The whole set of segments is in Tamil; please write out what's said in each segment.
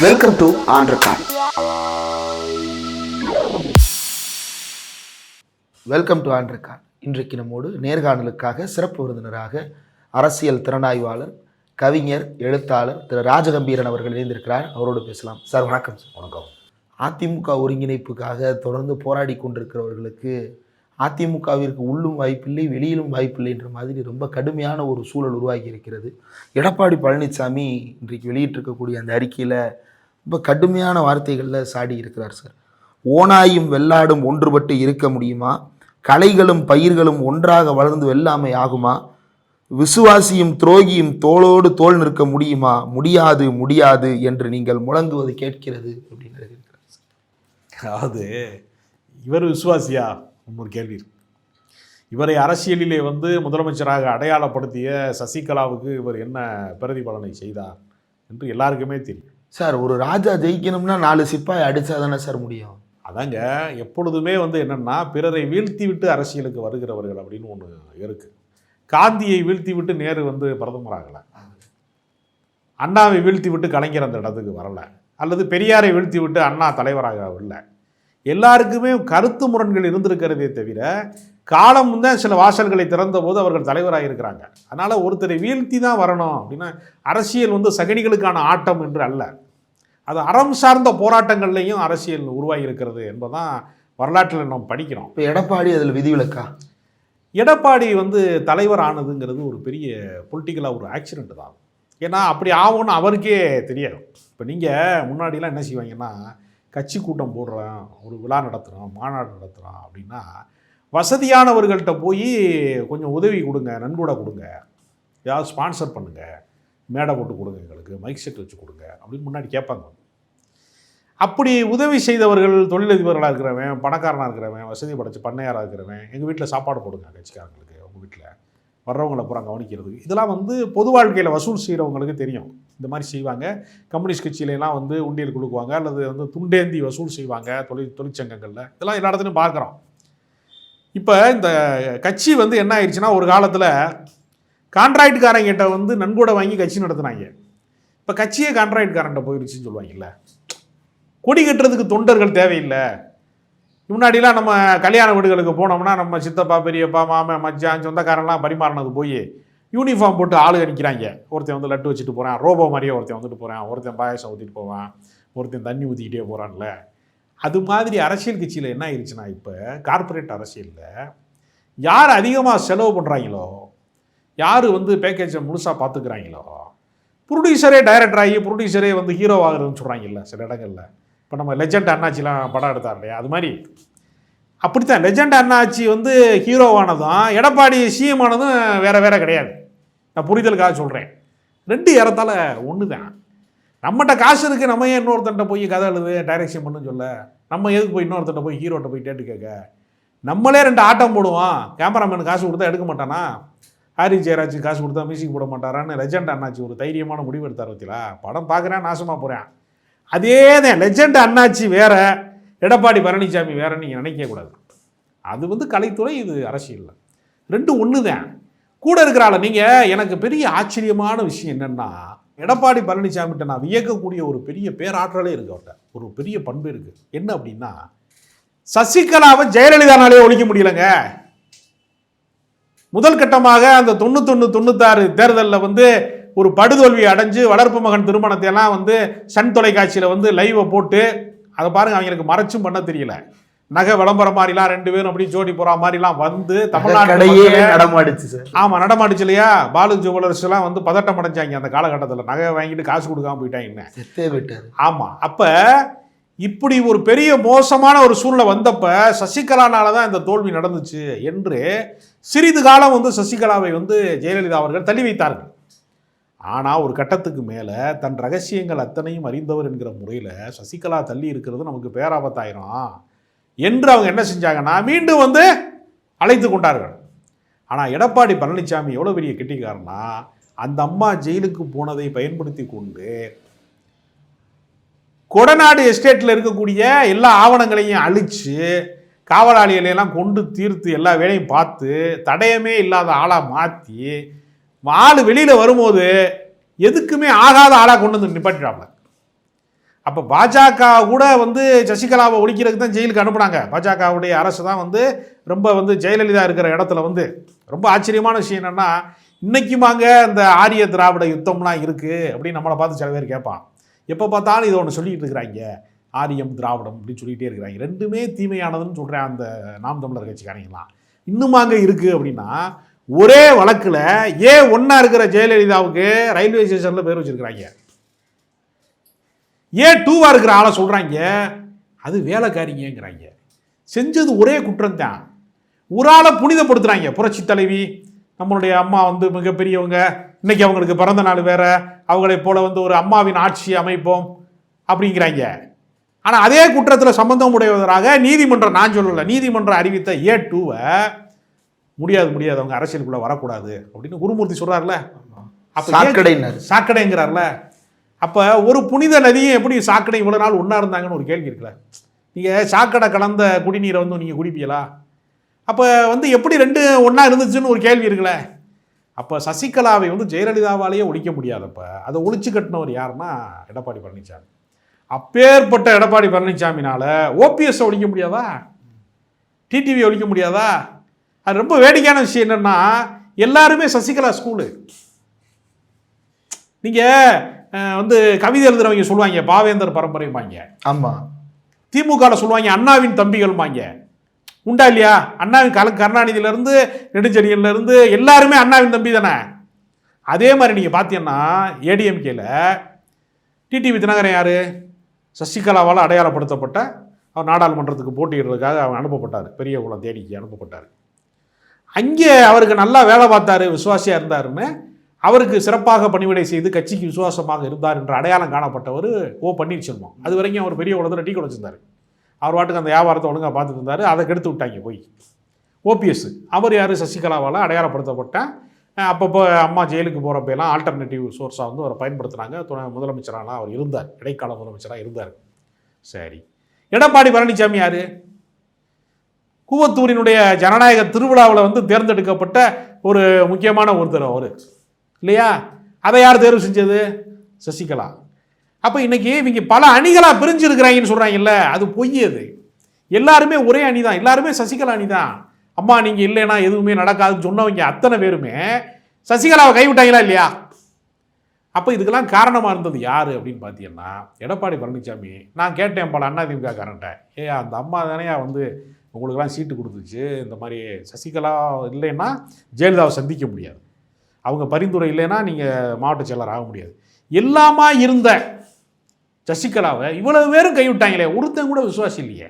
Welcome to Andragan welcome to Andragan இன்றைக்கு நம்மோடு நேர்காணலுக்காக சிறப்பு விருந்தினராக அரசியல் திறனாய்வாளர் கவிஞர் எழுத்தாளர் திரு ராஜகம்பீரன் அவர்கள் இணைந்திருக்கிறார். அவரோடு பேசலாம். சார் வணக்கம் சார். வணக்கம். அதிமுக ஒருங்கிணைப்புக்காக தொடர்ந்து போராடி கொண்டிருக்கிறவர்களுக்கு அதிமுகவிற்கு உள்ளும் வாய்ப்பில்லை வெளியிலும் வாய்ப்பில்லை என்ற மாதிரி ரொம்ப கடுமையான ஒரு சூழல் உருவாகி இருக்கிறது. எடப்பாடி பழனிசாமி இன்றைக்கு வெளியிட்டிருக்கக்கூடிய அந்த அறிக்கையில் ரொம்ப கடுமையான வார்த்தைகளில் சாடி இருக்கிறார் சார். ஓனாயும் வெள்ளாடும் ஒன்றுபட்டு இருக்க முடியுமா? கலைகளும் பயிர்களும் ஒன்றாக வளர்ந்து வெல்லாமை ஆகுமா? விசுவாசியும் துரோகியும் தோளோடு தோள் நிற்க முடியுமா? முடியாது முடியாது என்று நீங்கள் முழங்குவது கேட்கிறது அப்படின்னு அதாவது இவர் விசுவாசியா? இன்னொரு கேள்வி இருக்கு. இவரை அரசியலிலே வந்து முதலமைச்சராக அடையாளப்படுத்திய சசிகலாவுக்கு இவர் என்ன பிரதிபலனை செய்தார் என்று எல்லாருக்குமே தெரியும். சார் ஒரு ராஜா ஜெயிக்கணும்னா நாலு சிப்பாய் அடிச்சா தானே சார் முடியும்? அதாங்க எப்பொழுதுமே வந்து என்னன்னா பிறரை வீழ்த்தி விட்டு அரசியலுக்கு வருகிறவர்கள் அப்படின்னு ஒன்று இருக்கு. காந்தியை வீழ்த்தி விட்டு நேரு வந்து பிரதமர் ஆகலை. அண்ணாவை வீழ்த்தி விட்டு கலைஞர் அந்த இடத்துக்கு வரல. அல்லது பெரியாரை வீழ்த்தி விட்டு அண்ணா தலைவராக இல்லை எல்லாருக்குமே கருத்து முரண்கள் இருந்திருக்கிறதே தவிர காலம் தான் சில வாசல்களை திறந்த போது அவர்கள் தலைவராக இருக்கிறாங்க அதனால் ஒருத்தரை வீழ்த்தி தான் வரணும் அப்படின்னா அரசியல் வந்து சகனிகளுக்கான ஆட்டம் என்று அல்ல. அது அறம் சார்ந்த போராட்டங்கள்லையும் அரசியல் உருவாகி இருக்கிறது என்பதான் வரலாற்றில் நாம் படிக்கிறோம். இப்போ எடப்பாடி அதில் விதிவிலக்கா? எடப்பாடி வந்து தலைவர் ஆனதுங்கிறது ஒரு பெரிய பொலிட்டிக்கலாக ஒரு ஆக்சிடென்ட் தான். ஏன்னா அப்படி ஆகும்னு அவருக்கே தெரியாது. இப்போ நீங்கள் முன்னாடிலாம் என்ன செய்வாங்கன்னா கட்சி கூட்டம் போடுறோம் ஒரு விழா நடத்துகிறோம் மாநாடு நடத்துகிறோம் அப்படின்னா வசதியானவர்கள்ட்ட போய் கொஞ்சம் உதவி கொடுங்க நன்கொடை கொடுங்க. ஏதாவது ஸ்பான்சர் பண்ணுங்கள் மேடை போட்டு கொடுங்க எங்களுக்கு மைக் செட் வச்சு கொடுங்க அப்படின்னு முன்னாடி கேட்பாங்க. அப்படி உதவி செய்தவர்கள் தொழிலதிபர்களாக இருக்கிறவன் பணக்காரனாக இருக்கிறவன் வசதி படைச்சு பண்ணையாராக இருக்கிறவன் எங்கள் வீட்டில் சாப்பாடு போடுங்க கட்சிக்காரங்களுக்கு உங்கள் வீட்டில் வர்றவங்களை பூரா கவனிக்கிறது இதெல்லாம் வந்து பொது வாழ்க்கையில் வசூல் செய்கிறவங்களுக்கு தெரியும். இந்த மாதிரி செய்வாங்க. கம்யூனிஸ்ட் கட்சியிலலாம் வந்து உண்டியல் கொடுக்குவாங்க அல்லது வந்து துண்டேந்தி வசூல் செய்வாங்க தொழில் தொழிற்சங்கங்களில். இதெல்லாம் எல்லா இடத்துலையும் பார்க்குறோம். இப்போ இந்த கட்சி வந்து என்ன ஆயிடுச்சுன்னா ஒரு காலத்தில் கான்ட்ராக்டுக்காரங்கிட்ட வந்து நன்கொடை வாங்கி கட்சி நடத்துனாங்க. இப்போ கட்சியே கான்ட்ராக்டுக்காரன்ட்ட போயிடுச்சுன்னு சொல்லுவாங்கல்ல. கொடி கட்டுறதுக்கு தொண்டர்கள் தேவையில்லை. முன்னாடிலாம் நம்ம கல்யாண வீடுகளுக்கு போனோம்னா நம்ம சித்தப்பா பெரியப்பா மாமன் மச்சான் சொந்தக்காரன்லாம் பரிமாறினது போய் யூனிஃபார்ம் போட்டு ஆளு அடிக்கிறாங்க ஒருத்தன் வந்து லட்டு வச்சுட்டு போகிறான் ரோபோ மாதிரியே ஒருத்தன் வந்துட்டு போகிறான் ஒருத்தன் பாயசம் ஊற்றிட்டு போவான் ஒருத்தன் தண்ணி ஊற்றிக்கிட்டே போகிறான்ல அது மாதிரி அரசியல் கட்சியில் என்ன ஆயிடுச்சுன்னா இப்போ கார்ப்பரேட் அரசியலில் யார் அதிகமாக செலவு பண்ணுறாங்களோ யார் வந்து பேக்கேஜை முழுசாக பார்த்துக்கிறாங்களோ ப்ரொடியூசரே டைரக்டர் ஆகி ப்ரொடியூசரே வந்து ஹீரோ ஆகுறதுன்னு சொல்கிறாங்கல்ல சில இடங்களில். இப்போ நம்ம லெஜண்ட் அண்ணாச்சிலாம் படம் எடுத்தார் இல்லையா? அது மாதிரி. அப்படித்தான். லெஜண்ட் அண்ணாச்சி வந்து ஹீரோவானதும் எடப்பாடி சிஎம் ஆனதும் வேறு வேற கிடையாது. நான் புரிதலுக்காக சொல்கிறேன் ரெண்டு இறத்தால் ஒன்று தான் நம்மகிட்ட காசு இருக்குது நம்ம ஏன் இன்னொருத்தன்ட்ட போய் கதை எழுது டைரக்ஷன் பண்ணுன்னு சொல்ல? நம்ம எதுக்கு போய் இன்னொருத்தன்ட்ட போய் ஹீரோட்ட போய் கேட்டு கேட்க? நம்மளே ரெண்டு ஆட்டம் போடுவோம் கேமராமேன் காசு கொடுத்தா எடுக்க மாட்டானா? ஹாரி ஜெயராஜ் காசு கொடுத்தா மியூசிக் போட மாட்டாரான்னு லெஜண்ட் அண்ணாச்சி ஒரு தைரியமான முடிவு எடுத்தார் பத்திலா படம் பார்க்குறேன் நாசமாக போகிறேன் அதே தான். லெஜண்ட் அண்ணாச்சி வேற எடப்பாடி பழனிசாமி வேறன்னு நீங்கள் நினைக்கக்கூடாது அது வந்து கலைத்துறை இது அரசியல். ரெண்டும் ஒன்று தான். கூட இருக்கிறாள் நீங்கள் எனக்கு பெரிய ஆச்சரியமான விஷயம் என்னென்னா எடப்பாடி பழனிசாமிகிட்ட நான் வியக்கக்கூடிய ஒரு பெரிய பேராற்றலே இருக்கு அவர்கிட்ட. ஒரு பெரிய பண்பு இருக்குது என்ன அப்படின்னா சசிகலாவை ஜெயலலிதானாலே ஒழிக்க முடியலங்க. முதல் கட்டமாக அந்த தொண்ணூத்தொன்று தொண்ணூத்தாறு தேர்தலில் வந்து ஒரு படுதோல்வி அடைஞ்சு வளர்ப்பு மகன் திருமணத்தை எல்லாம் வந்து சன் தொலைக்காட்சியில் வந்து லைவை போட்டு அதை பாருங்க அவங்களுக்கு மறைச்சும் பண்ண தெரியல. நகை விளம்பரம் மாதிரிலாம் ரெண்டு பேரும் அப்படி ஜோடி போற மாதிரிலாம் வந்து தமிழ்நாடு கடையே மக்களை- நடமாடுச்சு சார். ஆமா நடமாடுச்சு இல்லையா? பாலு ஜுவலர்ஸ் எல்லாம் வந்து பதட்டம் அடைஞ்சாங்க அந்த காலகட்டத்தில். நகை வாங்கிட்டு காசு கொடுக்காம போயிட்டாங்க ஆமா அப்ப இப்படி ஒரு பெரிய மோசமான ஒரு சூழ்நிலை வந்தப்ப சசிகலானால தான் இந்த தோல்வி நடந்துச்சு என்று சிறிது காலம் வந்து சசிகலாவை வந்து ஜெயலலிதா அவர்கள் தள்ளி வைத்தார்கள். ஆனால் ஒரு கட்டத்துக்கு மேலே தன் ரகசியங்கள் அத்தனையும் அறிந்தவர் என்கிற முறையில் சசிகலா தள்ளி இருக்கிறது நமக்கு பேராபத்தாயிரும் என்று அவங்க என்ன செஞ்சாங்கன்னா மீண்டும் வந்து அழைத்து கொண்டார்கள். ஆனால் எடப்பாடி பழனிசாமி எவ்வளோ பெரிய கெட்டிக்காரனா அந்த அம்மா ஜெயிலுக்கு போனதை பயன்படுத்தி கொண்டு கொடநாடு எஸ்டேட்டில் இருக்கக்கூடிய எல்லா ஆவணங்களையும் அழித்து காவலாளிகளை எல்லாம் கொண்டு தீர்த்து எல்லா வேலையும் பார்த்து தடயமே இல்லாத ஆளாக மாற்றி ஆள் வெளியில் வரும்போது எதுக்குமே ஆகாத ஆளாக கொண்டு வந்து நிப்பாட்டிடாம அப்போ பாஜக கூட வந்து சசிகலாவை ஒழிக்கிறதுக்கு தான் ஜெயிலுக்கு அனுப்புனாங்க. பாஜகவுடைய அரசு தான் வந்து ரொம்ப வந்து ஜெயலலிதா இருக்கிற இடத்துல வந்து. ரொம்ப ஆச்சரியமான விஷயம் என்னென்னா இன்னைக்குமாங்க இந்த ஆரிய திராவிட யுத்தம்லாம் இருக்குது அப்படின்னு நம்மளை பார்த்து சில பேர் கேட்பான். எப்போ பார்த்தாலும் இதை ஒன்று சொல்லிகிட்டு இருக்கிறாங்க. ஆரியம் திராவிடம் அப்படின்னு சொல்லிகிட்டே இருக்கிறாங்க. ரெண்டுமே தீமையானதுன்னு சொல்கிறேன் அந்த நாம் தமிழர் கட்சிக்காரங்களாம் இன்னுமாங்க இருக்குது அப்படின்னா ஒரே வழக்கில் ஏன் ஒன்றா இருக்கிற ஜெயலலிதாவுக்கு ரயில்வே ஸ்டேஷனில் பேர் வச்சிருக்கிறாங்க. ஏன் டூவாக இருக்கிற ஆளை சொல்கிறாங்க அது வேலைக்காரிங்கிறாங்க செஞ்சது ஒரே குற்றம் தான் ஒரு ஆளை புனிதப்படுத்துகிறாங்க புரட்சி தலைவி. நம்மளுடைய அம்மா வந்து மிகப்பெரியவங்க. இன்னைக்கு அவங்களுக்கு பிறந்த நாள் வேற. அவங்களைப் போல வந்து ஒரு அம்மாவின் ஆட்சி அமைப்போம் அப்படிங்கிறாங்க. ஆனால் அதே குற்றத்தில் சம்பந்தம் உடையவராக நீதிமன்றம் நான் சொல்லலை நீதிமன்றம் அறிவித்த ஏ டூவை முடியாது முடியாது. அவங்க அரசியலுக்குள்ளே வரக்கூடாது அப்படின்னு குருமூர்த்தி சொல்கிறார்ல அப்போ சாக்கடைனர் சாக்கடைங்கிறார்ல. அப்போ ஒரு புனித நதியும் எப்படி சாக்கடை இவ்வளோ நாள் ஒன்றா இருந்தாங்கன்னு ஒரு கேள்வி இருக்குல்ல. நீங்கள் சாக்கடை கலந்த குடிநீரை வந்து நீங்கள் குடிப்பீங்களா? அப்போ வந்து எப்படி ரெண்டு ஒன்றா இருந்துச்சுன்னு ஒரு கேள்வி இருக்குல்ல. அப்போ சசிகலாவை வந்து ஜெயலலிதாவாலேயே ஒழிக்க முடியாதப்ப அதை ஒழிச்சு கட்டினவர் யாருன்னா எடப்பாடி பழனிசாமி. அப்பேற்பட்ட எடப்பாடி பழனிசாமினால ஓபிஎஸ் ஒழிக்க முடியாதா? டிடிவி ஒழிக்க முடியாதா? அது ரொம்ப வேடிக்கையான விஷயம் என்னன்னா எல்லாருமே சசிகலா ஸ்கூலு நீங்கள் வந்து கவிதை எழுதுறவங்க சொல்லுவாங்க பாவேந்தர் பரம்பரைம்பாங்க. ஆமா. திமுகவில் சொல்லுவாங்க அண்ணாவின் தம்பிகள்மாங்க உண்டா இல்லையா? அண்ணாவின் கல கருணாநிதியிலேருந்து நெடுஞ்செழியன்லேருந்து எல்லாருமே அண்ணாவின் தம்பி தானே. அதே மாதிரி நீங்கள் பார்த்தீங்கன்னா ஏடிஎம்கேல டிடிவி தினகரன் யார்? சசிகலாவால் அடையாளப்படுத்தப்பட்ட அவர் நாடாளுமன்றத்துக்கு போட்டியிடுறதுக்காக அவன் அனுப்பப்பட்டார். பெரிய குளம் தேனிக்கு அனுப்பப்பட்டார். அங்கே அவருக்கு நல்லா வேலை பார்த்தாரு விசுவாசியாக இருந்தாருன்னு அவருக்கு சிறப்பாக பணிவிடை செய்து கட்சிக்கு விசுவாசமாக இருந்தார் என்ற அடையாளம் காணப்பட்டவர் ஓ பன்னீர்செல்வம். அது வரைக்கும் அவர் பெரிய உலகத்தில் டீ குடிச்சிருந்தார். அவர் வாட்டுக்கு அந்த வியாபாரத்தை ஒழுங்காக பார்த்துட்டு இருந்தார். அதை கெடுத்து விட்டாங்க போய். ஓபிஎஸ் அவர் யார்? சசிகலாவால் அடையாளப்படுத்தப்பட்டேன் அப்பப்போ அம்மா ஜெயிலுக்கு போகிறப்பெல்லாம் ஆல்டர்னேட்டிவ் சோர்ஸாக வந்து அவரை பயன்படுத்துனாங்க. துணை முதலமைச்சராலாம் அவர் இருந்தார். இடைக்கால முதலமைச்சராக இருந்தார். சரி. எடப்பாடி பழனிசாமி யார்? கூவத்தூரினுடைய ஜனநாயக திருவிழாவில் வந்து தேர்ந்தெடுக்கப்பட்ட ஒரு முக்கியமான ஒருத்தர் அவர். இல்லையா? அதை யார் தேர்வு செஞ்சது? சசிகலா. அப்போ இன்னைக்கு இவங்க பல அணிகளாக பிரிஞ்சு இருக்கிறாங்கன்னு சொல்கிறாங்கல்ல அது பொய் அது எல்லாருமே ஒரே அணி தான் எல்லாருமே சசிகலா அணி தான் அம்மா நீங்கள் இல்லைன்னா எதுவுமே நடக்காதுன்னு சொன்னவங்க அத்தனை பேருமே சசிகலாவை கைவிட்டாங்களா இல்லையா? அப்போ இதுக்கெல்லாம் காரணமாக இருந்தது யார் அப்படின்னு பார்த்தீங்கன்னா எடப்பாடி பழனிசாமி. நான் கேட்டேன் பல அதிமுக காரன்ட்ட ஏ அந்த அம்மா தானேயா வந்து உங்களுக்கெல்லாம் சீட்டு கொடுத்துச்சு இந்த மாதிரி சசிகலா இல்லைன்னா ஜெயலலிதாவை சந்திக்க முடியாது. அவங்க பரிந்துரை இல்லைன்னா நீங்கள் மாவட்ட செயலர் ஆக முடியாது. எல்லாமா இருந்த சசிகலாவை இவ்வளவு பேரும் கைவிட்டாங்களே ஒருத்தன் கூட விசுவாசி இல்லையே.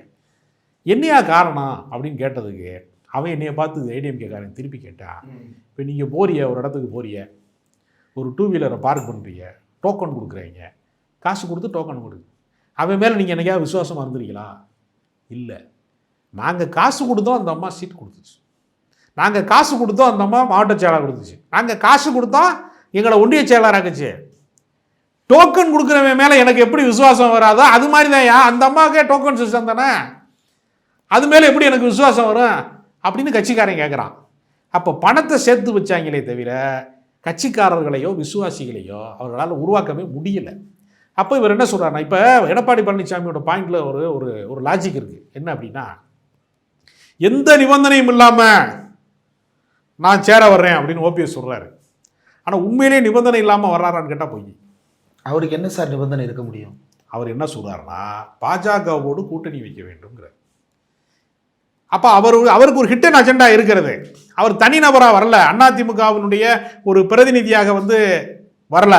என்னையா காரணம் அப்படின்னு கேட்டதுக்கு அவன் என்னைய பார்த்து ஏடிஎம்கே காரன் திருப்பி கேட்டான் இப்போ நீங்கள் போறிய ஒரு இடத்துக்கு போறிய ஒரு டூ வீலரை பார்க் பண்ணுறீங்க டோக்கன் கொடுக்குறீங்க காசு கொடுத்து டோக்கன் கொடு அவன் மேலே நீங்கள் என்னைக்காவது விசுவாசமாக இருந்துருக்கீங்களா? இல்லை. நாங்கள் காசு கொடுத்தோம் அந்த அம்மா சீட் கொடுத்துச்சு. நாங்கள் காசு கொடுத்தோம் அந்த அம்மா மாவட்ட செயலாளர் கொடுத்துச்சு. நாங்கள் காசு கொடுத்தோம் எங்களை ஒன்றிய செயலாளர் ஆக்குச்சு. டோக்கன் கொடுக்குறவன் மேலே எனக்கு எப்படி விசுவாசம் வராதோ அது மாதிரி தான் அந்த அம்மாவுக்கே டோக்கன் சிஸ்டம் தானே. அது மேலே எப்படி எனக்கு விசுவாசம் வரும்? அப்படின்னு கட்சிக்காரன் கேட்குறான் அப்போ பணத்தை சேர்த்து வச்சாங்களே தவிர கட்சிக்காரர்களையோ விசுவாசிகளையோ அவர்களால் உருவாக்கவே முடியல. அப்போ இவர் என்ன சொல்கிறாருன்னா இப்போ எடப்பாடி பழனிசாமியோட பாயிண்டில் ஒரு ஒரு ஒரு லாஜிக் இருக்குது என்ன அப்படின்னா எந்த நிபந்தனையும் இல்லாமல் நான் சேர வர்றேன் அப்படின்னு ஓபிஎஸ் சொல்கிறாரு ஆனால் உண்மையிலேயே நிபந்தனை இல்லாமல் வர்றாரான்னு கேட்டால் பொய். அவருக்கு என்ன சார் நிபந்தனை இருக்க முடியும்? அவர் என்ன சொல்றாருன்னா பாஜகவோடு கூட்டணி வைக்க வேண்டும்ங்கிறார். அப்போ அவர் அவருக்கு ஒரு ஹிட்டன் அஜெண்டா இருக்கிறது. அவர் தனிநபராக வரல. அதிமுகவினுடைய ஒரு பிரதிநிதியாக வந்து வரல.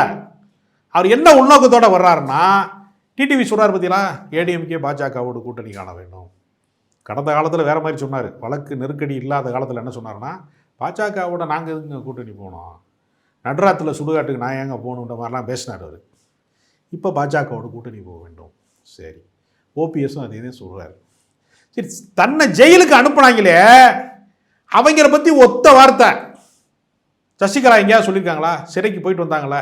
அவர் என்ன உள்நோக்கத்தோட வர்றாருன்னா டிடிவி சொல்றாரு பார்த்தீங்களா ஏடிஎம்கே பாஜகவோடு கூட்டணி காண வேண்டும். கடந்த காலத்தில் வேற மாதிரி சொன்னார். வழக்கு நெருக்கடி இல்லாத காலத்தில் என்ன சொன்னார்னா பாஜகவோட நாங்கள் எதுங்க கூட்டணி போனோம்? நடுராத்தில் சுடுகாட்டுக்கு நான் ஏங்க போகணுன்ற மாதிரிலாம் பேசினார் அவர். இப்போ பாஜகவோட கூட்டணி போக வேண்டும். சரி. ஓபிஎஸும் அதே தான் சொல்கிறாரு சரி தன்னை ஜெயிலுக்கு அனுப்புனாங்களே அவங்கள பற்றி ஒத்த வார்த்தை. சசிகலா எங்கேயாவது சொல்லியிருக்காங்களா? சிறைக்கு போயிட்டு வந்தாங்களா?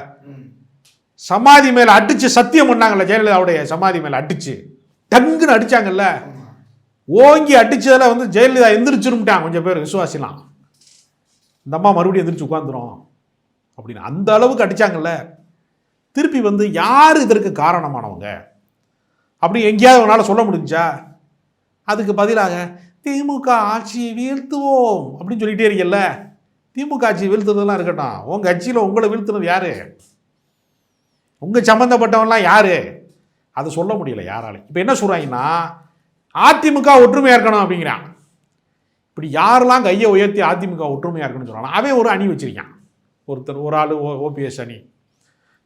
சமாதி மேலே அடிச்சு சத்தியம் பண்ணாங்கல்ல ஜெயலலிதாவுடைய சமாதி மேலே அடிச்சு. டங்குன்னு அடிச்சாங்கல்ல. ஓங்கி அடித்ததில் வந்து ஜெயலலிதா எந்திரிச்சிருமிட்டான். கொஞ்சம் பேர் விசுவாசிலாம். இந்த அம்மா மறுபடியும் எந்திரிச்சு உட்காந்துரும் அப்படின்னு அந்த அளவுக்கு அடித்தாங்கல்ல திருப்பி வந்து யார் இதற்கு காரணமானவங்க? அப்படி எங்கேயாவது உன்னால் சொல்ல முடிஞ்சா? அதுக்கு பதிலாக திமுக ஆட்சியை வீழ்த்துவோம் அப்படின்னு சொல்லிகிட்டே இருக்கீல்ல திமுக ஆட்சி வீழ்த்துறதுலாம் இருக்கட்டும். உங்கள் கட்சியில் உங்களை வீழ்த்துனது யார்? உங்கள் சம்மந்தப்பட்டவன்லாம் யார்? அதை சொல்ல முடியல யாராலையும். இப்போ என்ன சொல்கிறாங்கன்னா அதிமுக ஒற்றுமையாக இருக்கணும் அப்படிங்கிறான். இப்படி யாரெல்லாம் கையை உயர்த்தி அதிமுக ஒற்றுமையாக இருக்கணும்னு சொல்கிறாங்க அவன் ஒரு அணி வச்சிருக்கான். ஒருத்தர் ஒரு ஆள் ஓபிஎஸ் அணி.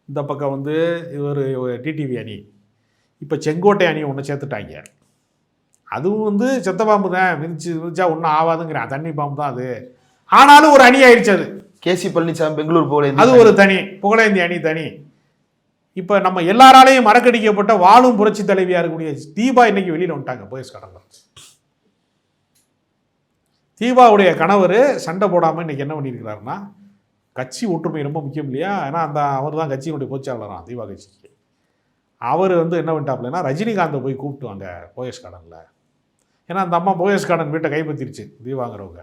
இந்த பக்கம் வந்து இவர் டிடிவி அணி. இப்போ செங்கோட்டை அணி ஒன்று சேர்த்துட்டாங்க. அதுவும் வந்து செத்த பாம்பு தான் மிதிச்சு மிதிச்சா ஒன்றும் ஆகாதுங்கிறான் தண்ணி பாம்பு தான் அது. ஆனாலும் ஒரு அணி ஆயிடுச்சு அது கேசி பழனிசாமி பெங்களூர் போல அது ஒரு தனி புகழேந்தி அணி தனி. இப்போ நம்ம எல்லாராலையும் மறக்கடிக்கப்பட்ட வாழும் புரட்சி தலைவியாக இருக்கக்கூடிய தீபா இன்னைக்கு வெளியில் வந்துட்டாங்க போயஸ் கடலில் தீபாவுடைய கணவர் சண்டை போடாமல் இன்னைக்கு என்ன பண்ணியிருக்கிறாருன்னா கட்சி ஒற்றுமை ரொம்ப முக்கியம் இல்லையா? ஏன்னா அந்த அவர் தான் கட்சியினுடைய பொதுச்சாளராம் தீபா கட்சிக்கு. அவர் வந்து என்ன பண்ணிட்டாப்லன்னா ரஜினிகாந்தை போய் கூப்பிட்டு வாங்க போயஸ் கார்டனில் ஏன்னா அந்த அம்மா போயஸ் கார்டன் வீட்டை கைப்பற்றிருச்சு தீபாங்கிறவங்க.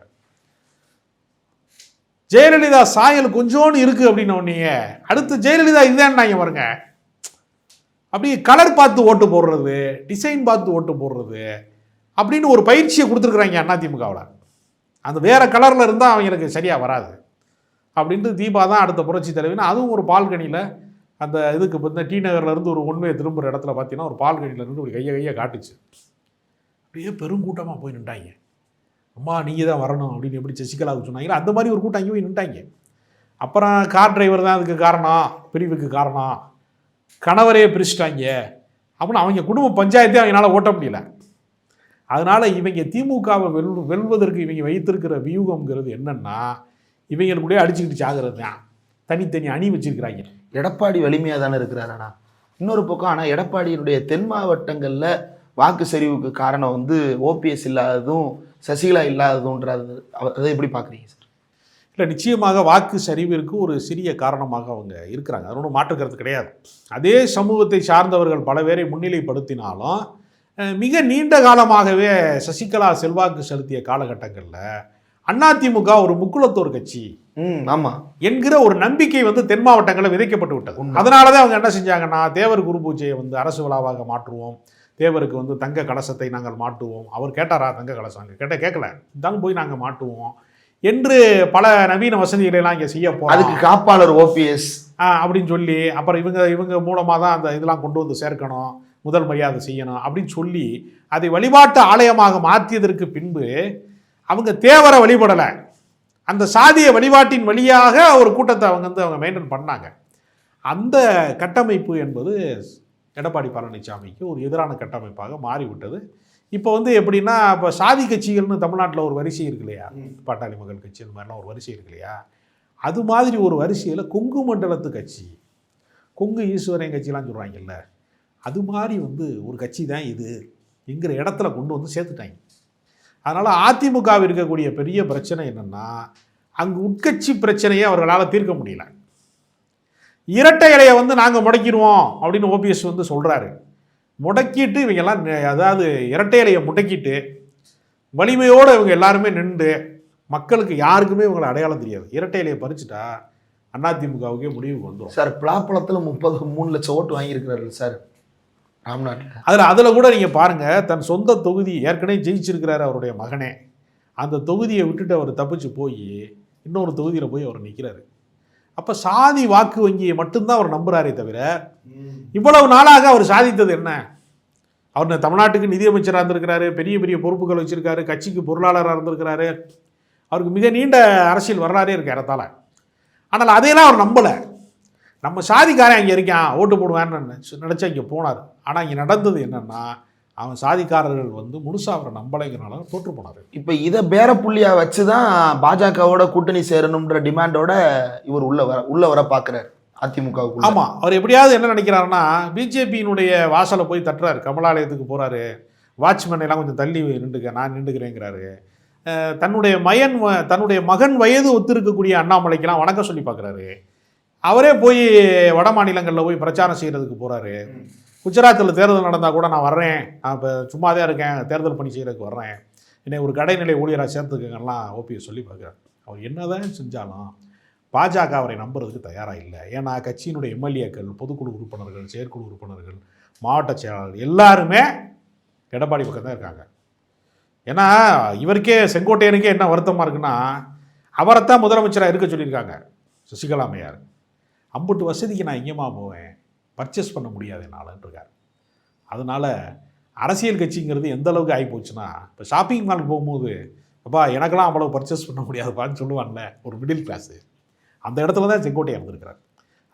ஜெயலலிதா சாயல் கொஞ்சோன்னு இருக்கு அப்படின்னு அடுத்து ஜெயலலிதா இதுதான்னாங்க பாருங்க. அப்படி கலர் பார்த்து ஓட்டு போடுறது டிசைன் பார்த்து ஓட்டு போடுறது அப்படின்னு ஒரு பயிற்சியை கொடுத்துருக்குறாங்க அதிமுகவில் அந்த வேறு கலரில் இருந்தால் அவங்களுக்கு சரியாக வராது. அப்படின்ட்டு தீபா தான் அடுத்த புரட்சி தலைவினா அதுவும் ஒரு பால்கனியில் அந்த இதுக்கு வந்து டி நகர்லேருந்து ஒரு ஒன்மையை திரும்புகிற இடத்துல பார்த்தீங்கன்னா ஒரு பால்கனியில் இருந்து ஒரு கையை கையை காட்டுச்சு. அப்படியே பெருங்கூட்டமாக போய் நின்றாங்க அம்மா நீங்கள் தான் வரணும் அப்படின்னு எப்படி சசிகலாவுக்கு சொன்னாங்களோ அந்த மாதிரி ஒரு கூட்டம் அங்கே போய் நின்ட்டாங்க அப்புறம் கார் டிரைவர் தான் அதுக்கு காரணம் பிரிவுக்கு காரணம். கணவரே பிரிச்சிட்டாங்க. அப்படின்னு அவங்க குடும்ப பஞ்சாயத்தே அவங்களால ஓட்ட முடியல. அதனால் இவங்க திமுகவை வெல் வெல்வதற்கு இவங்க வைத்திருக்கிற வியூகம்ங்கிறது என்னென்னா இவங்களுக்குள்ளேயே அடிச்சுக்கிட்டு சாகிறது தான். தனித்தனி அணி வச்சிருக்கிறாங்க. எடப்பாடி வலிமையாக தானே இருக்கிறார் இன்னொரு பக்கம் ஆனால் எடப்பாடியினுடைய தென் மாவட்டங்களில் வாக்கு சரிவுக்கு காரணம் வந்து ஓபிஎஸ் இல்லாததும் சசிகலா இல்லாததுன்றது. அதை எப்படி பாக்குறீங்க சார்? இல்லை நிச்சயமாக வாக்கு சரிவிற்கு ஒரு சிறிய காரணமாக அவங்க இருக்கிறாங்க. அது ஒன்றும் மாற்று கருத்து கிடையாது. அதே சமூகத்தை சார்ந்தவர்கள் பல பேரை முன்னிலைப்படுத்தினாலும் மிக நீண்ட காலமாகவே சசிகலா செல்வாக்கு செலுத்திய காலகட்டங்களில் அதிமுக ஒரு முக்குளத்தோர் கட்சி ம் ஆமா. என்கிற ஒரு நம்பிக்கை வந்து தென் மாவட்டங்களில் விதைக்கப்பட்டு விட்டது. அதனால தான் அவங்க என்ன செஞ்சாங்கன்னா தேவர் குரு பூஜையை வந்து அரசு விழாவாக மாற்றுவோம். தேவருக்கு வந்து தங்க கலசத்தை நாங்கள் மாட்டுவோம். அவர் கேட்டாரா தங்க கலசம்? கேட்ட கேட்கல இருந்தாலும் போய் நாங்கள் மாட்டுவோம். என்று பல நவீன வசதிகளை எல்லாம் இங்கே செய்ய அதுக்கு போகிறோம் காப்பாளர் ஓபிஎஸ். அப்படின்னு சொல்லி அப்புறம் இவங்க இவங்க மூலமாக தான் அந்த இதெல்லாம் கொண்டு வந்து சேர்க்கணும். முதல் மரியாதை செய்யணும் அப்படின்னு சொல்லி அதை வழிபாட்டு ஆலயமாக மாற்றியதற்கு பின்பு அவங்க தேவரை வழிபடலை. அந்த சாதிய வழிபாட்டின் வழியாக ஒரு கூட்டத்தை அவங்க வந்து அவங்க மெயின்டைன் பண்ணாங்க. அந்த கட்டமைப்பு என்பது எடப்பாடி பழனிசாமிக்கு ஒரு எதிரான கட்டமைப்பாக மாறிவிட்டது. இப்போ வந்து எப்படின்னா இப்போ சாதி கட்சிகள்னு தமிழ்நாட்டில் ஒரு வரிசை இருக்கு இல்லையா? பாட்டாளி மக்கள் கட்சி இந்த மாதிரிலாம் ஒரு வரிசை இருக்கு இல்லையா? அது மாதிரி ஒரு வரிசையில் கொங்கு மண்டலத்து கட்சி கொங்கு ஈஸ்வரன் கட்சிலாம் சொல்கிறாங்கல்ல அது மாதிரி வந்து ஒரு கட்சி தான் இது என்கிற இடத்துல கொண்டு வந்து சேர்த்துட்டாங்க. அதனால் அதிமுகவில் இருக்கக்கூடிய பெரிய பிரச்சனை என்னென்னா அங்கு உட்கட்சி பிரச்சனையை அவர்களால் தீர்க்க முடியல. இரட்டை இலையை வந்து நாங்கள் முடக்கிடுவோம் அப்படின்னு ஓபிஎஸ் வந்து சொல்கிறாரு முடக்கிட்டு இவங்கெல்லாம் அதாவது இரட்டை இலையை முடக்கிட்டு வலிமையோடு இவங்க எல்லாருமே நின்று மக்களுக்கு யாருக்குமே இவங்களை அடையாளம் தெரியாது. இரட்டை இலையை பறிச்சுட்டா அதிமுகவுக்கே முடிவுக்கு வந்துடும் சார் பலாப்பழத்துல முப்பது மூணு லட்சம் ஓட்டு வாங்கியிருக்கிறாரு சார் ராம்நாட்டில். அதில் அதில் கூட நீங்கள் பாருங்கள் தன் சொந்த தொகுதி ஏற்கனவே ஜெயிச்சிருக்கிறாரு அவருடைய மகனே. அந்த தொகுதியை விட்டுட்டு அவர் தப்பிச்சு போய் இன்னொரு தொகுதியில் போய் அவர் நிற்கிறாரு அப்போ சாதி வாக்கு வங்கியை மட்டும்தான் அவர் நம்புறாரே தவிர இவ்வளவு நாளாக அவர் சாதித்தது என்ன? அவர் தமிழ்நாட்டுக்கு நிதியமைச்சராக இருந்திருக்கிறாரு பெரிய பெரிய பொறுப்புகள் வச்சிருக்காரு கட்சிக்கு பொருளாளராக இருந்திருக்கிறாரு. அவருக்கு மிக நீண்ட அரசியல் வரலாறே இருக்கு இடத்தால ஆனால் அதையெல்லாம் அவர் நம்பலை. நம்ம சாதிக்காரன் அங்கே இருக்கான் ஓட்டு போடுவான்னு நினைச்சு நினச்சி அங்கே போனார். ஆனால் இங்கே நடந்தது என்னன்னா அவன் சாதிக்காரர்கள் வந்து முழுசா அவரை நம்பலைங்கிறனால தோற்று போனார். இப்போ இதை பேரப்புள்ளியா வச்சு தான் பாஜகவோட கூட்டணி சேரணுன்ற டிமாண்டோட இவர் உள்ள வர உள்ள வர பார்க்குறாரு அதிமுகவுக்கு ஆமாம் அவர் எப்படியாவது என்ன நினைக்கிறாருன்னா பிஜேபியினுடைய வாசலை போய் தட்டுறாரு கமலாலயத்துக்கு போகிறாரு வாட்ச்மேன் எல்லாம் கொஞ்சம் தள்ளி நின்றுக்க நான் நின்றுக்கிறேங்கிறாரு. தன்னுடைய மயன் தன்னுடைய மகன் வயது ஒத்திருக்கக்கூடிய அண்ணாமலைக்கெல்லாம் வணக்கம் சொல்லி பார்க்குறாரு அவரே போய் வட மாநிலங்களில் போய் பிரச்சாரம் செய்கிறதுக்கு போகிறாரு குஜராத்தில் தேர்தல் நடந்தால் கூட நான் வர்றேன். நான் இப்போ சும்மா தான் இருக்கேன். தேர்தல் பணி செய்கிறதுக்கு வர்றேன். என்னை ஒரு கடைநிலை ஊழியராக சேர்த்துக்கங்கலாம் ஓபிஎஸ் சொல்லி பார்க்குறாரு. அவர் என்னதான் செஞ்சாலும் பாஜக அவரை நம்புறதுக்கு தயாராக இல்லை. ஏன்னா கட்சியினுடைய எம்எல்ஏக்கள் பொதுக்குழு உறுப்பினர்கள் செயற்குழு உறுப்பினர்கள் மாவட்ட செயலாளர் எல்லாருமே எடப்பாடி பக்கம் தான் இருக்காங்க. ஏன்னா இவருக்கே செங்கோட்டையனுக்கே என்ன வருத்தமாக இருக்குன்னா அவரைத்தான் முதலமைச்சராக இருக்க சொல்லியிருக்காங்க. சசிகலா அம்மையார். அம்புட்டு வசதிக்கு நான் இங்கேமா போவேன்? பர்ச்சேஸ் பண்ண முடியாது என்னால் இருக்கார் அதனால அரசியல் கட்சிங்கிறது எந்த அளவுக்கு ஆகி போச்சுன்னா இப்போ ஷாப்பிங் மாலுக்கு போகும்போது அப்பா எனக்கெல்லாம் அவ்வளோ பர்ச்சேஸ் பண்ண முடியாதுப்பான்னு சொல்லுவான்ல ஒரு மிடில் கிளாஸு அந்த இடத்துல தான் செங்கோட்டை இருந்திருக்கிறார்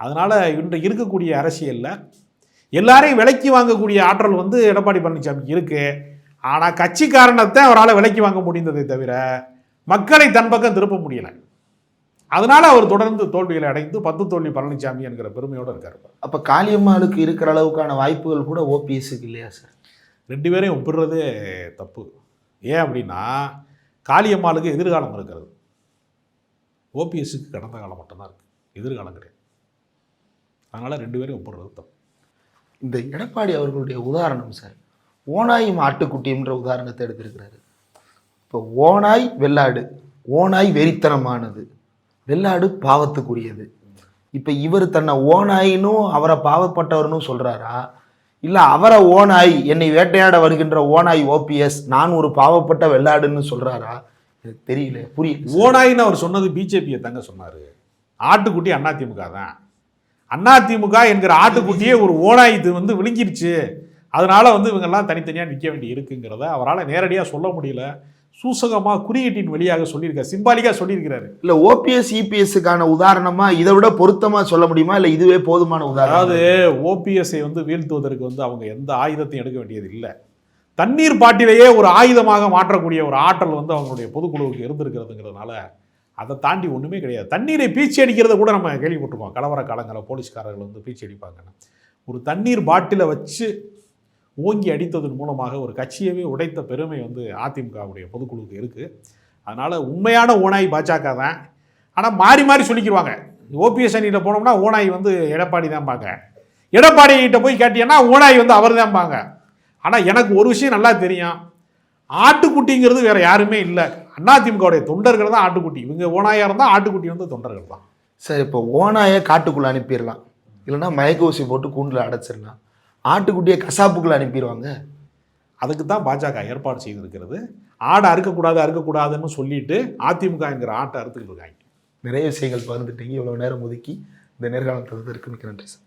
அதனால் இன்று இருக்கக்கூடிய அரசியலில் எல்லாரையும் விலைக்கு வாங்கக்கூடிய ஆற்றல் வந்து எடப்பாடி பழனிசாமிக்கு இருக்குது ஆனால் கட்சி காரணத்தை அவரால் விலைக்கு வாங்க முடிந்ததை தவிர மக்களை தன் பக்கம் திருப்ப முடியலை. அதனால அவர் தொடர்ந்து தோல்விகளை அடைந்து பத்து தோல்வி பழனிசாமி என்கிற பெருமையோடு இருக்கார். அப்போ காளியம்மாளுக்கு இருக்கிற அளவுக்கான வாய்ப்புகள் கூட ஓபிஎஸ்க்கு இல்லையா சார் ரெண்டு பேரையும் ஒப்பிடுறதே தப்பு. ஏன் அப்படின்னா காளியம்மாளுக்கு எதிர்காலம் இருக்கிறது. ஓபிஎஸ்க்கு கடந்த காலம் மட்டும்தான் இருக்குது எதிர்காலம் கிடையாது. அதனால் ரெண்டு பேரையும் ஒப்பிடுறது தப்பு. இந்த எடப்பாடி அவர்களுடைய உதாரணம் சார் ஓனாயும் ஆட்டுக்குட்டியும்ன்ற உதாரணத்தை எடுத்திருக்கிறாரு. இப்போ ஓனாய் வெள்ளாடு ஓனாய் வெறித்தனமானது. வெள்ளாடு பாவத்துக்குரியது. இப்போ இவர் தன்னை ஓனாயினும் அவரை பாவப்பட்டவர்னும் சொல்கிறாரா இல்லை அவரை ஓனாய் என்னை வேட்டையாட வருகின்ற ஓனாய் ஓபிஎஸ் நான் ஒரு பாவப்பட்ட வெள்ளாடுன்னு சொல்கிறாரா எனக்கு தெரியல புரியல ஓனாயின்னு அவர் சொன்னது பிஜேபியை தங்க சொன்னார். ஆட்டுக்குட்டி அதிமுக தான். அதிமுக என்கிற ஆட்டுக்குட்டியே ஒரு ஓனாய் இது வந்து விழுங்கிருச்சு. அதனால் வந்து இவங்கெல்லாம் தனித்தனியாக நிற்க வேண்டி இருக்குங்கிறத அவரால் நேரடியாக சொல்ல முடியல. சூசகமாக குறியீட்டின் வழியாக சொல்லியிருக்காரு. சிம்பாலிக்காக சொல்லியிருக்கிறாரு. இல்லை ஓபிஎஸ் இபிஎஸ்க்கான உதாரணமா இதை விட பொருத்தமா சொல்ல முடியுமா? இல்லை இதுவே போதுமான உதாரணம்? அதாவது ஓபிஎஸ்ஐ வந்து வீழ்த்துவதற்கு வந்து அவங்க எந்த ஆயுதத்தையும் எடுக்க வேண்டியது இல்லை. தண்ணீர் பாட்டிலேயே ஒரு ஆயுதமாக மாற்றக்கூடிய ஒரு ஆற்றல் வந்து அவங்களுடைய பொதுக்குழுவுக்கு இருந்திருக்கிறதுங்கிறதுனால அதை தாண்டி ஒன்றுமே கிடையாது. தண்ணீரை பீச்சி அடிக்கிறத கூட நம்ம கேள்விப்பட்டிருக்கோம். கலவர காலங்களில் போலீஸ்காரர்கள் வந்து பீச்சி அடிப்பாங்கன்னு. ஒரு தண்ணீர் பாட்டிலை வச்சு ஓங்கி அடித்ததன் மூலமாக ஒரு கட்சியவே உடைத்த பெருமை வந்து அதிமுகவுடைய பொதுக்குழுவுக்கு இருக்குது அதனால் உண்மையான ஓனாய் பாஜக தான். ஆனால் மாறி மாறி சொல்லிக்கிடுவாங்க ஓபிஎஸ் அணியில் போனோம்னா ஓனாய் வந்து எடப்பாடி தான் பார்க்க. எடப்பாடி கிட்ட போய் கேட்டீங்கன்னா ஓனாய் வந்து அவர் தான் பாங்க ஆனால் எனக்கு ஒரு விஷயம் நல்லா தெரியும். ஆட்டுக்குட்டிங்கிறது வேறு யாருமே இல்லை. அதிமுகவுடைய தொண்டர்கள் தான் ஆட்டுக்குட்டி. இவங்க ஓனாயாக இருந்தால் ஆட்டுக்குட்டி வந்து தொண்டர்கள் தான். சரி இப்போ ஓனாயை காட்டுக்குள்ளே அனுப்பிடலாம். இல்லைன்னா மயக்க ஊசி போட்டு கூண்டில் அடைச்சிடலாம். ஆட்டுக்குட்டியை கசாப்புக்குள்ள அனுப்பிடுவாங்க. அதுக்கு தான் பாஜக ஏற்பாடு செய்திருக்கிறது. ஆடை அறுக்கக்கூடாது அறுக்கக்கூடாதுன்னு சொல்லிட்டு அதிமுக என்கிற ஆட்டை அறுத்துக்கிட்டு இருக்காங்க. நிறைய விஷயங்கள் பகிர்ந்துட்டீங்க. இவ்வளோ நேரம் ஒதுக்கி இந்த நேர்காணல் தகுந்ததற்கு மிக்க நன்றி சார்.